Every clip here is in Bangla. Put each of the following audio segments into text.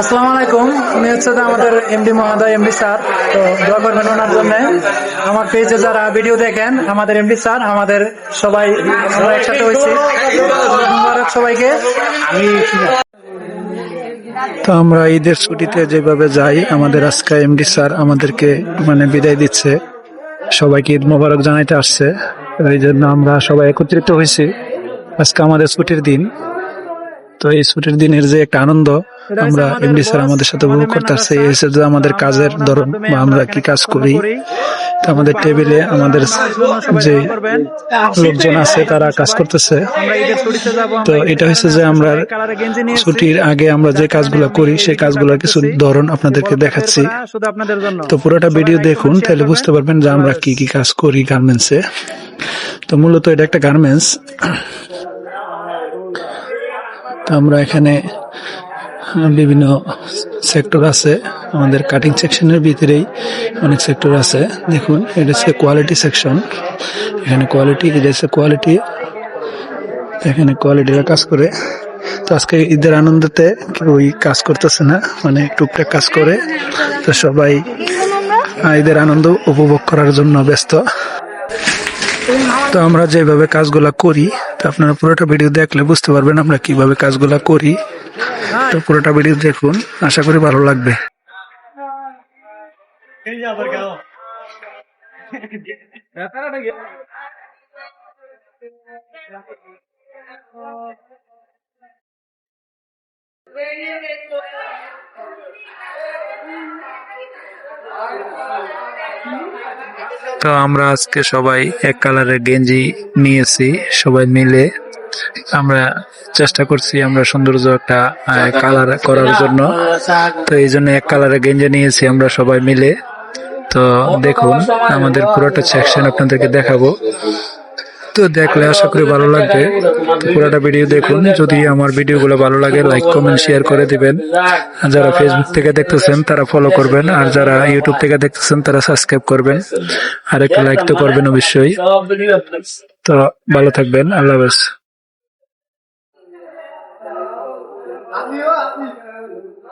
আসসালামু আলাইকুম। উনি হচ্ছে আমাদের এমডি মহোদয় এমডি স্যার। তো দোয়া করবেন ওনার জন্য। আমার পেজে যারা ভিডিও দেখেন, আমাদের এমডি স্যার, আমাদের সবাই আমরা একসাথে হয়েছি। সবাইকে। তো আমরা ঈদের ছুটিতে যেভাবে যাই, আমাদের আজকে এমডি স্যার আমাদেরকে মানে বিদায় দিচ্ছে। সবাইকে ঈদ মোবারক জানাইতে আসছে। এই জন্য আমরা সবাই একত্রিত হয়েছি আজকে আমাদের ছুটির দিন। তো এই ছুটির দিনের যে একটা আনন্দ আমরা এমডি স্যার আমাদের সাথে উপভোগ করতে আসছে, এই আমাদের কাজের ধরন বা আমরা কি কাজ করি। আমাদের টেবিলে আমাদের যে লোকজন আছে, তারা কাজ করতেছে। তো এটা হচ্ছে যে আমরা ছুটির আগে আমরা যে কাজগুলো করি, সেই কাজগুলোর কিছু ধরন আপনাদেরকে দেখাচ্ছি। তো পুরোটা ভিডিও দেখুন, তাহলে বুঝতে পারবেন যে আমরা কি কি কাজ করি গার্মেন্টসে। তো মূলত এটা একটা গার্মেন্টস। তো আমরা এখানে বিভিন্ন সেক্টর আছে। আমাদের কাটিং সেকশনের ভিতরেই অনেক সেক্টর আছে। দেখুন, এটা হচ্ছে কোয়ালিটি সেকশন এখানে কোয়ালিটি এটা হচ্ছে কোয়ালিটি এখানে কোয়ালিটিরা কাজ করে। তো আজকে ঈদের আনন্দতে ওই কাজ করতেছে না মানে টুকটাক কাজ করে। তো সবাই ঈদের আনন্দ উপভোগ করার জন্য ব্যস্ত। তো আমরা যেভাবে কাজগুলা করি, তো আপনারা পুরোটা ভিডিও দেখলে বুঝতে পারবেন আমরা কীভাবে কাজগুলা করি। তো পুরোটা ভিডিও দেখুন। আশা করি ভালো লাগবে। তো আমরা আজকে সবাই এক কালারের গেঞ্জি নিয়েছি। সবাই মিলে আমরা চেষ্টা করছি আমরা সৌন্দর্য একটা কালার করার জন্য। তো এই জন্য এক কালারের গেঞ্জে নিয়েছি আমরা সবাই মিলে। তো দেখুন, আমাদের পুরোটা সেকশন আপনাদেরকে দেখাবো। তো দেখলে আশা করি ভালো লাগবে। তো পুরোটা ভিডিও দেখুন। যদি আমার ভিডিওগুলো ভালো লাগে লাইক কমেন্ট শেয়ার করে দিবেন। যারা ফেসবুক থেকে দেখতেছেন, তারা ফলো করবেন। আর যারা ইউটিউব থেকে দেখতেছেন, তারা সাবস্ক্রাইব করবেন। আর একটা লাইক তো করবেন অবশ্যই। তো ভালো থাকবেন। আল্লাহ হাফেজ।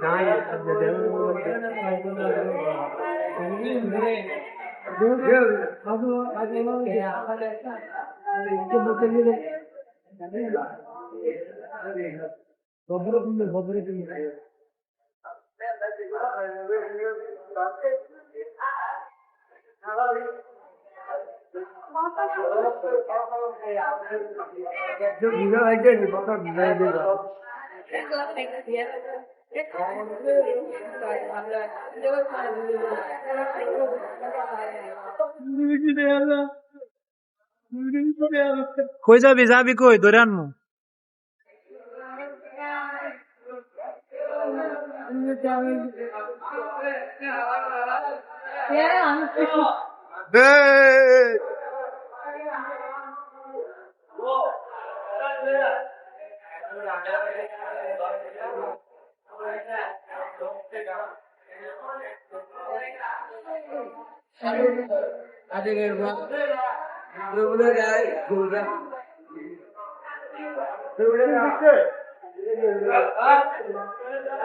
giants of the devil. Thank you. কই যাবি যাবি কই ধরে আনমু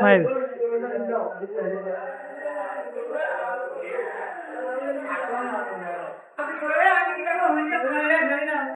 নাই